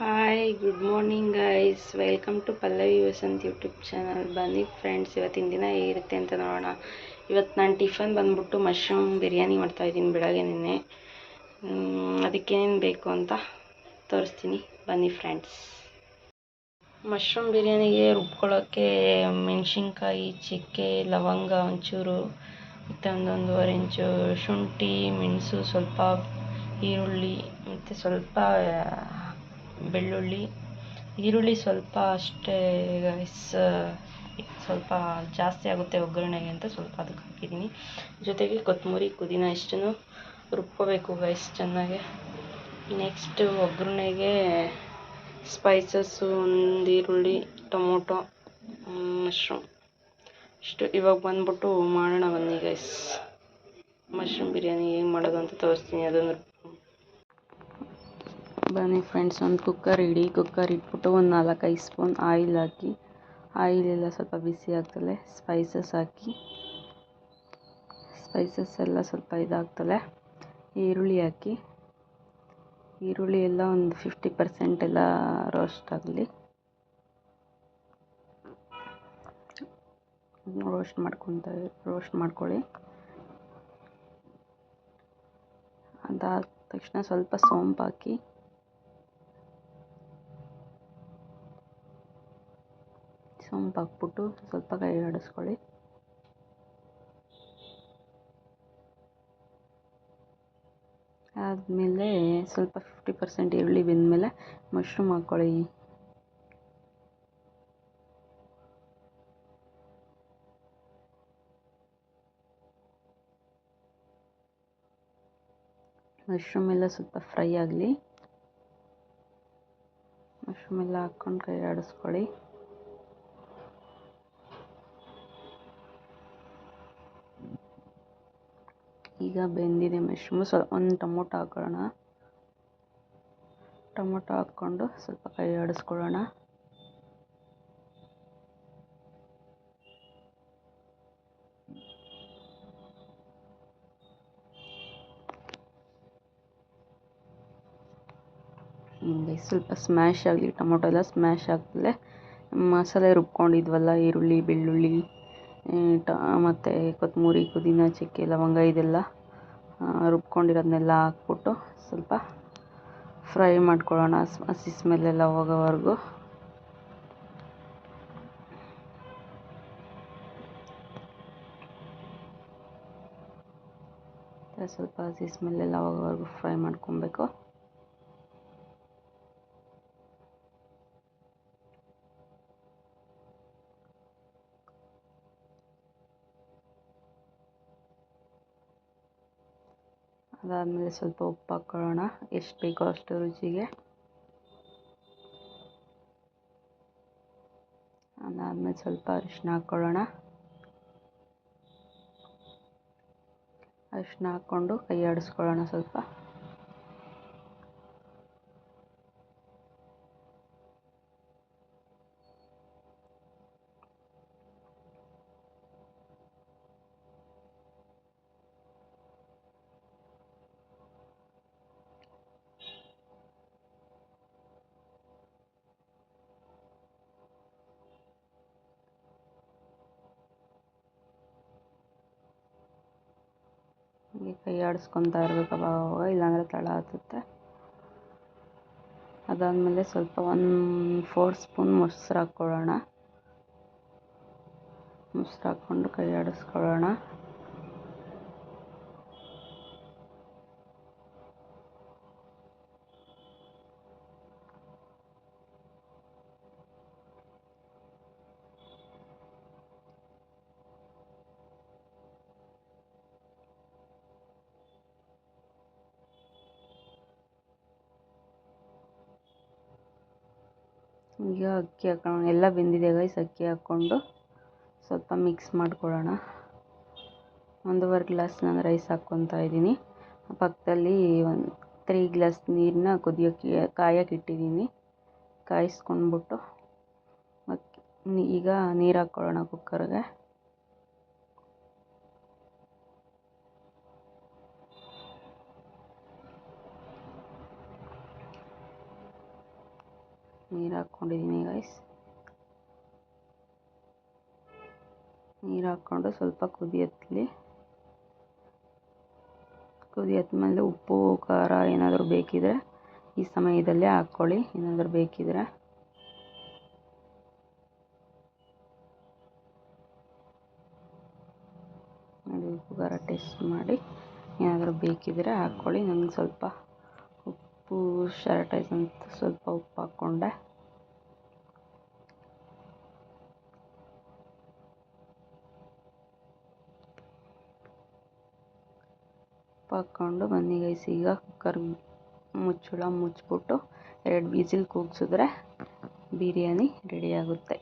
Hi good morning guys welcome to Pallavi Vasanth YouTube channel ಬನ್ನಿ friends ಇವತ್ತಿನ ದಿನ ಹೇಗಿರುತ್ತೆ ಅಂತ ನೋಡೋಣ. ಇವತ್ತು ನಾನು ಟಿಫನ್ ಬಂದ್ಬಿಟ್ಟು ಮಶ್ರೂಮ್ ಬಿರಿಯಾನಿ ಮಾಡ್ತಾಯಿದ್ದೀನಿ ಬೆಳಗ್ಗೆ ನಿನ್ನೆ. ಅದಕ್ಕೇನೇನು ಬೇಕು ಅಂತ ತೋರಿಸ್ತೀನಿ. ಬನ್ನಿ ಫ್ರೆಂಡ್ಸ್ ಮಶ್ರೂಮ್ ಬಿರಿಯಾನಿಗೆ ರುಬ್ಕೊಳ್ಳೋಕ್ಕೆ ಮೆಣಸಿನ್ಕಾಯಿ, ಚಿಕ್ಕೆ, ಲವಂಗ ಒಂಚೂರು, ಮತ್ತು ಒಂದೊಂದೂವರೆ ಇಂಚು ಶುಂಠಿ, ಮೆಣಸು, ಸ್ವಲ್ಪ ಈರುಳ್ಳಿ, ಮತ್ತು ಸ್ವಲ್ಪ ಬೆಳ್ಳುಳ್ಳಿ. ಈರುಳ್ಳಿ ಸ್ವಲ್ಪ ಅಷ್ಟೇ ಗೈಸ್ ಸ್ವಲ್ಪ ಜಾಸ್ತಿ ಆಗುತ್ತೆ ಒಗ್ಗರಣೆಗೆ ಅಂತ ಸ್ವಲ್ಪ ಅದಕ್ಕೆ ಹಾಕಿದ್ದೀನಿ. ಜೊತೆಗೆ ಕೊತ್ತಂಬರಿ, ಪುದೀನ ಇಷ್ಟನ್ನು ರುಬ್ಕೋಬೇಕು ಗೈಸ್ ಚೆನ್ನಾಗೆ. ನೆಕ್ಸ್ಟ್ ಒಗ್ಗರಣೆಗೆ ಸ್ಪೈಸಸ್ಸು ಒಂದು ಈರುಳ್ಳಿ, ಟೊಮೊಟೊ ಮಶ್ರೂಮ್ ಇಷ್ಟು. ಇವಾಗ ಬಂದ್ಬಿಟ್ಟು ಮಾಡೋಣ ಬನ್ನಿ ಗೈಸ್ ಮಶ್ರೂಮ್ ಬಿರಿಯಾನಿ ಹೇಗೆ ಮಾಡೋದು ಅಂತ ತೋರಿಸ್ತೀನಿ. ಅದನ್ನು ಬನ್ನಿ ಫ್ರೆಂಡ್ಸ್ ಒಂದು ಕುಕ್ಕರ್ ಇಡಿ. ಕುಕ್ಕರ್ ಇಟ್ಬಿಟ್ಟು ಒಂದು ನಾಲ್ಕೈದು ಸ್ಪೂನ್ ಆಯಿಲ್ ಹಾಕಿ. ಆಯಿಲ್ ಎಲ್ಲ ಸ್ವಲ್ಪ ಬಿಸಿ ಆಗ್ತಲೆ ಸ್ಪೈಸಸ್ ಹಾಕಿ. ಸ್ಪೈಸಸ್ ಎಲ್ಲ ಸ್ವಲ್ಪ ಇದಾಗ್ತಲೆ ಈರುಳ್ಳಿ ಹಾಕಿ. ಈರುಳ್ಳಿ ಎಲ್ಲ ಒಂದು ಫಿಫ್ಟಿ ಪರ್ಸೆಂಟ್ ಎಲ್ಲ ರೋಸ್ಟ್ ಆಗಲಿ. ರೋಸ್ಟ್ ಮಾಡ್ಕೊತ ರೋಸ್ಟ್ ಮಾಡ್ಕೊಳ್ಳಿ. ಅದಾದ ತಕ್ಷಣ ಸ್ವಲ್ಪ ಸೋಂಪು ಹಾಕಿ ಸೋಂಪು ಹಾಕ್ಬಿಟ್ಟು ಸ್ವಲ್ಪ ಕೈ ಆಡಿಸ್ಕೊಳ್ಳಿ. ಆದಮೇಲೆ ಸ್ವಲ್ಪ ಫಿಫ್ಟಿ ಪರ್ಸೆಂಟ್ ಈರುಳ್ಳಿ ಬೆಂದಮೇಲೆ ಮಶ್ರೂಮ್ ಹಾಕ್ಕೊಳ್ಳಿ. ಮಶ್ರೂಮ್ ಎಲ್ಲ ಸ್ವಲ್ಪ ಫ್ರೈ ಆಗಲಿ. ಮಶ್ರೂಮ್ ಎಲ್ಲ ಹಾಕ್ಕೊಂಡು ಕೈ ಆಡಿಸ್ಕೊಳ್ಳಿ. ಈಗ ಬೆಂದಿದೆ ಮಶ್ರೂಮು ಸ್ವಲ್ಪ ಒಂದು ಟೊಮೊಟೊ ಹಾಕೊಳ್ಳೋಣ. ಟೊಮೊಟೊ ಹಾಕ್ಕೊಂಡು ಸ್ವಲ್ಪ ಕೈ ಆಡಿಸ್ಕೊಳ್ಳೋಣ. ಸ್ವಲ್ಪ ಸ್ಮ್ಯಾಶ್ ಆಗಲಿ ಟೊಮೊಟೊ ಎಲ್ಲ ಸ್ಮ್ಯಾಶ್ ಆಗ್ತಲೇ ಮಸಾಲೆ ರುಬ್ಕೊಂಡಿದ್ವಲ್ಲ ಈರುಳ್ಳಿ, ಬೆಳ್ಳುಳ್ಳಿ. ಟ ಮತ್ತು ಕೊತ್ತಂಬರಿ ಪುದೀನ, ಚಕ್ಕೆ, ಲವಂಗ ಇದೆಲ್ಲ ರುಬ್ಕೊಂಡಿರೋದನ್ನೆಲ್ಲ ಹಾಕ್ಬಿಟ್ಟು ಸ್ವಲ್ಪ ಫ್ರೈ ಮಾಡ್ಕೊಳ್ಳೋಣ. ಹಸಿ ಸ್ಮೆಲ್ಲೆಲ್ಲ ಹೋಗೋವರೆಗೂ. ಸ್ವಲ್ಪ ಹಸಿ ಸ್ಮೆಲ್ಲೆಲ್ಲ ಹೋಗೋವರೆಗೂ ಫ್ರೈ ಮಾಡ್ಕೊಬೇಕು. ಅದಾದಮೇಲೆ ಸ್ವಲ್ಪ ಉಪ್ಪು ಹಾಕ್ಕೊಳ್ಳೋಣ ಎಷ್ಟು ಬೇಕೋ ಅಷ್ಟು ರುಚಿಗೆ. ಅದಾದಮೇಲೆ ಸ್ವಲ್ಪ ಅರಿಶಿನ ಹಾಕ್ಕೊಳ್ಳೋಣ. ಅರಿಶಿನ ಹಾಕ್ಕೊಂಡು ಕೈ ಆಡಿಸ್ಕೊಳ್ಳೋಣ ಸ್ವಲ್ಪ. ಹೀಗೆ ಕೈ ಆಡಿಸ್ಕೊತಾ ಇರಬೇಕು ಅವಾಗ ಇಲ್ಲಾಂದರೆ ತಳ ಹತ್ತುತ್ತೆ ಅದಾದಮೇಲೆ ಸ್ವಲ್ಪ ಒಂದು ಫೋರ್ ಸ್ಪೂನ್ ಮೊಸರು ಹಾಕ್ಕೊಳ್ಳೋಣ. ಮೊಸರು ಹಾಕ್ಕೊಂಡು ಕೈ ಆಡಿಸ್ಕೊಳ್ಳೋಣ. ಈಗ ಅಕ್ಕಿ ಹಾಕೋಣ. ಎಲ್ಲ ಬೆಂದಿದೆ ಗೈಸ್ ಅಕ್ಕಿ ಹಾಕ್ಕೊಂಡು ಸ್ವಲ್ಪ ಮಿಕ್ಸ್ ಮಾಡ್ಕೊಳ್ಳೋಣ. ಒಂದೂವರೆ ಗ್ಲಾಸ್ ನಾನು ರೈಸ್ ಹಾಕ್ಕೊತಾ ಇದ್ದೀನಿ. ಪಕ್ಕದಲ್ಲಿ ಒಂದು ತ್ರೀ ಗ್ಲಾಸ್ ನೀರನ್ನ ಕುದಿಯೋಕ್ಕೆ ಕಾಯಕ್ಕೆ ಇಟ್ಟಿದ್ದೀನಿ. ಕಾಯಿಸ್ಕೊಂಡ್ಬಿಟ್ಟು ಅಕ್ಕಿ ಈಗ ನೀರು ಹಾಕ್ಕೊಳ್ಳೋಣ ಕುಕ್ಕರ್ಗೆ ನೀರು ಹಾಕ್ಕೊಂಡಿದ್ದೀನಿ ಗೈಸ್ ನೀರು ಹಾಕ್ಕೊಂಡು ಸ್ವಲ್ಪ ಕುದಿಯತ್ಲಿ ಕುದಿಯತ್ಮೇಲೆ ಉಪ್ಪು ಖಾರ ಏನಾದರೂ ಬೇಕಿದ್ರೆ ಈ ಸಮಯದಲ್ಲೇ ಹಾಕ್ಕೊಳ್ಳಿ ಏನಾದರೂ ಬೇಕಿದ್ರೆ ನೋಡಿ ಉಪ್ಪು ಖಾರ ಟೇಸ್ಟ್ ಮಾಡಿ ಏನಾದರೂ ಬೇಕಿದ್ರೆ ಹಾಕ್ಕೊಳ್ಳಿ ನನಗೆ ಸ್ವಲ್ಪ ಉಪ್ಪು ಶರ್ಟ್ ಅಂತ ಸ್ವಲ್ಪ ಉಪ್ಪು ಹಾಕ್ಕೊಂಡೆ ಉಪ್ಪು ಹಾಕ್ಕೊಂಡು ಬನ್ನಿ ಗೈಸ್ ಈಗ ಕುಕ್ಕರ್ ಮುಚ್ಚಳ ಮುಚ್ಚಿಬಿಟ್ಟು ಎರಡು ವಿಸಿಲ್ ಕೂಗಿಸಿದ್ರೆ ಬಿರಿಯಾನಿ ರೆಡಿ ಆಗುತ್ತೆ.